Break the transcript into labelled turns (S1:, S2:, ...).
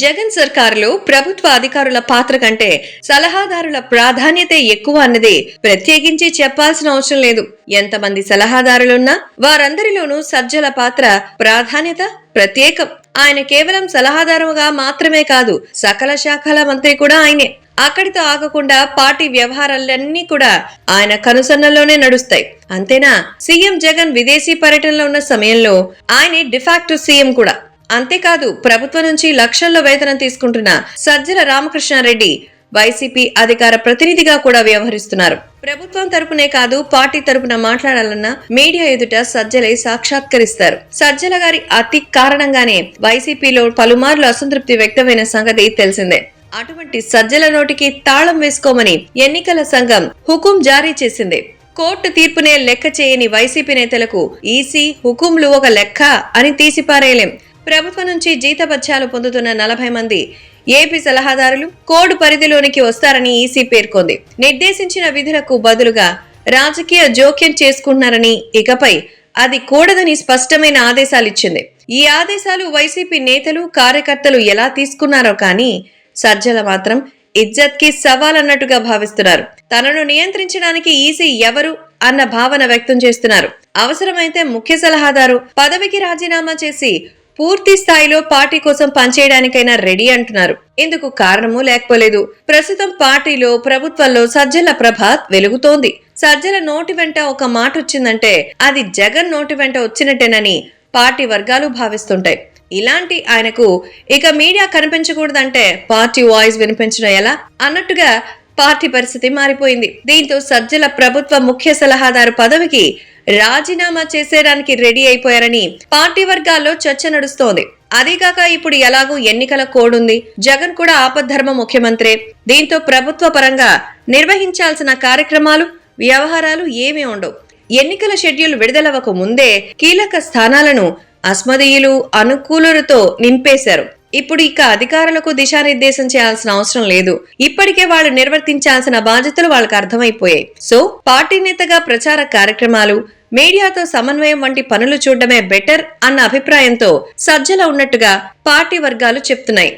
S1: జగన్ సర్కారులో ప్రభుత్వ అధికారుల పాత్ర కంటే సలహాదారుల ప్రాధాన్యత ఎక్కువ అన్నది ప్రత్యేకించి చెప్పాల్సిన అవసరం లేదు. ఎంతమంది సలహాదారులున్నా వారందరిలోనూ సజ్జల పాత్ర ప్రాధాన్యత ప్రత్యేకం. ఆయన కేవలం సలహాదారుగా మాత్రమే కాదు సకల శాఖల మంత్రి కూడా ఆయనే. అక్కడితో ఆగకుండా పార్టీ వ్యవహారాలన్నీ కూడా ఆయన కనుసన్నల్లోనే నడుస్తాయి. అంతేనా? సీఎం జగన్ విదేశీ పర్యటనలో ఉన్న సమయంలో ఆయనే డిఫాక్టో సీఎం కూడా. అంతేకాదు ప్రభుత్వం నుంచి లక్షల్లో వేతనం తీసుకుంటున్న సజ్జల రామకృష్ణారెడ్డి వైసీపీ అధికార ప్రతినిధిగా కూడా వ్యవహరిస్తున్నారు. ప్రభుత్వం తరపునే కాదు పార్టీ తరపున మాట్లాడాలన్న మీడియా ఎదుట సజ్జలై సాక్షాత్కరిస్తారు. సజ్జల గారి అతి కారణంగానే వైసీపీలో పలుమార్లు అసంతృప్తి వ్యక్తమైన సంగతి తెలిసిందే. అటువంటి సజ్జల నోటికి తాళం వేసుకోమని ఎన్నికల సంఘం హుకుం జారీ చేసింది. కోర్టు తీర్పునే లెక్క చేయని వైసీపీ నేతలకు ఈసీ హుకుంలు ఒక లెక్క అని తీసిపారేయలేం. ప్రభుత్వం నుంచి జీతభత్యాలు పొందుతున్న నలభై మంది ఏపీ సలహాదారులు కోడ్ పరిధిలోనికి వస్తారని ఈసీ పేర్కొంది. నిర్దేశించిన విధులకు బదులుగా రాజకీయ జోక్యం చేసుకుంటున్నారని ఇకపై అది కూడదని స్పష్టమైన ఆదేశాలిచ్చింది ఈ ఆదేశాలు వైసీపీ నేతలు కార్యకర్తలు ఎలా తీసుకున్నారో కానీ సజ్జల మాత్రం ఇజ్జత్కి సవాల్ అన్నట్టుగా భావిస్తున్నారు. తనను నియంత్రించడానికి ఈసీ ఎవరు అన్న భావన వ్యక్తం చేస్తున్నారు. అవసరమైతే ముఖ్య సలహాదారు పదవికి రాజీనామా చేసి పూర్తి స్థాయిలో పార్టీ కోసం పనిచేయడానికైనా రెడీ అంటున్నారు. ఇందుకు కారణము లేకపోలేదు. ప్రస్తుతం పార్టీలో ప్రభుత్వంలో సజ్జల ప్రభాత్ వెలుగుతోంది. సజ్జల నోటి వెంట ఒక మాట వచ్చిందంటే అది జగన్ నోటి వెంట వచ్చినట్టేనని పార్టీ వర్గాలు భావిస్తుంటాయి. ఇలాంటి ఆయనకు ఇక మీడియా కనిపించకూడదంటే పార్టీ వాయిస్ వినిపించడం ఎలా? అన్నట్టుగా పార్టీ పరిస్థితి మారిపోయింది. దీంతో సజ్జల ప్రభుత్వ ముఖ్య సలహాదారు పదవికి రాజీనామా చేసేయడానికి రెడీ అయిపోయారని పార్టీ వర్గాల్లో చర్చ నడుస్తోంది. అదీగాక ఇప్పుడు ఎలాగూ ఎన్నికల కోడ్ ఉంది జగన్ కూడా ఆపద్ధర్మ ముఖ్యమంత్రే. దీంతో ప్రభుత్వ పరంగా నిర్వహించాల్సిన కార్యక్రమాలు వ్యవహారాలు ఏమీ ఉండవు. ఎన్నికల షెడ్యూల్ విడుదలవక ముందే కీలక స్థానాలను అస్మదీయులు అనుకూలులతో నింపేశారు. ఇప్పుడు ఇక అధికారులకు దిశానిర్దేశం చేయాల్సిన అవసరం లేదు. ఇప్పటికే వాళ్ళు నిర్వర్తించాల్సిన బాధ్యతలు వాళ్ళకి అర్థమైపోయాయి. సో పార్టీ నేతగా ప్రచార కార్యక్రమాలు మీడియాతో సమన్వయం వంటి పనులు చూడడమే బెటర్ అన్న అభిప్రాయంతో సజ్జల ఉన్నట్టుగా పార్టీ వర్గాలు చెప్తున్నాయి.